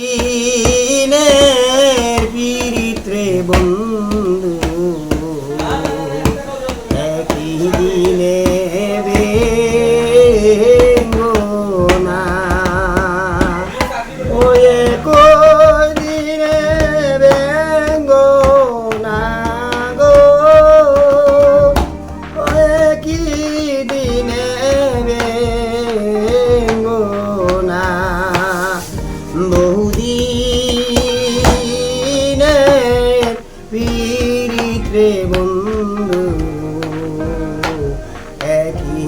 Yeah.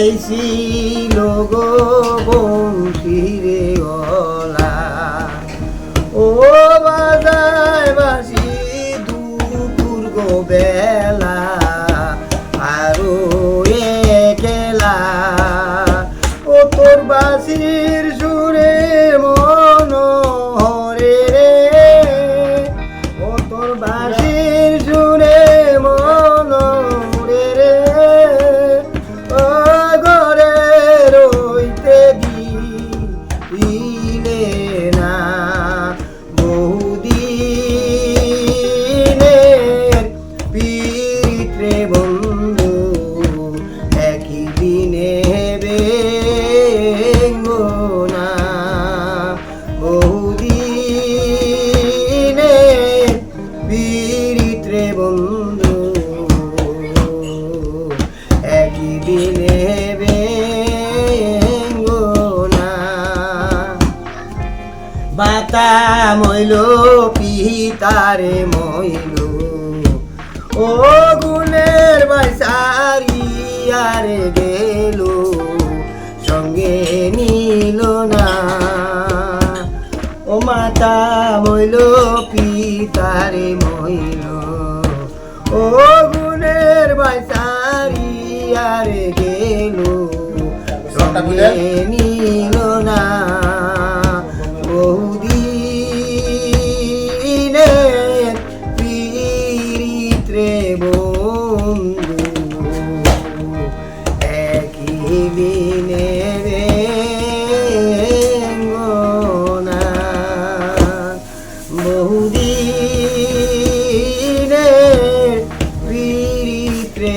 এই ছিল গো বংশীরে গলা। ও বাজায় বাসি দুপুর গো বেলা, আরও একলা ও তোর বাসির পিত্রে বন্ধু। একই দিনে বাতা মইল পিতারে মইল। ও গুণের বাইসারি মাতা মইল পিতারে মইল? ও গুণের বাইসারি আরে গেল নিল না। বন্ধু একই দিনে রে